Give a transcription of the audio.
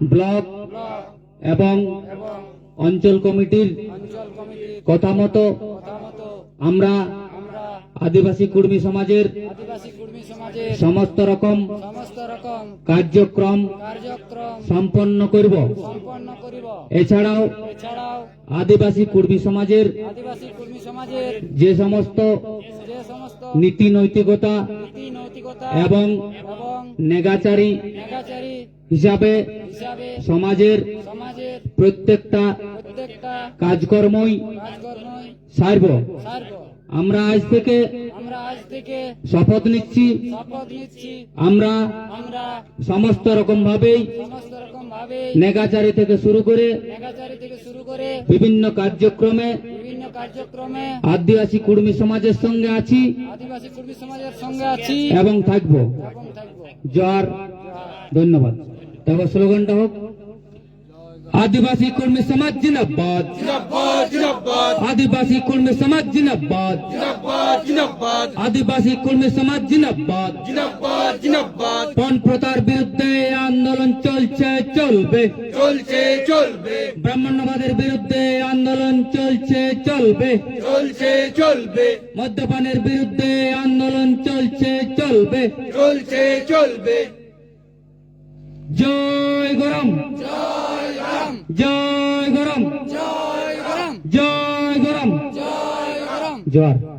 Block এবং অঞ্চল কমিটির কথা মতো আমরা আদিবাসী কুর্মী সমাজের সমস্ত রকম কার্যক্রম সম্পন্ন করব। এছাড়াও আদিবাসী কুর্মী সমাজের যে সমস্ত নীতি নৈতিকতা এবং নেগাচারী হিসাবে সমাজের প্রত্যেকটা কাজকর্মই সারব। আমরা আজ থেকে শপথ নিচ্ছি। আমরা সমস্ত রকম ভাবেই নেগাচারি থেকে শুরু করে শুরু করে বিভিন্ন কার্যক্রমে আদিবাসী কুর্মী সমাজের সঙ্গে আছি আদিবাসী কর্মী সমাজের সঙ্গে আছি এবং থাকব। এবং থাকব জর ধন্যবাদ। তবে স্লোগানটা হোক আদিবাসী কর্মী সমাজ জিনাবাদ আদিবাসী কর্মী সমাজ জিনাবাদ আদিবাসী কর্মী সমাজ জিনাবাদ পণ প্রথার বিরুদ্ধে আন্দোলন চলছে চলবে। চলছে চলবে। ব্রাহ্মণ্যবাদের বিরুদ্ধে আন্দোলন চলছে চলবে। চলছে চলবে। মদ্যপানের বিরুদ্ধে আন্দোলন চলছে চলবে। চলছে চলবে। জয় গরম। জয় গরম। জয় গরম। জয় গরম। জয় গরম। জয় গরম। জোয়ার।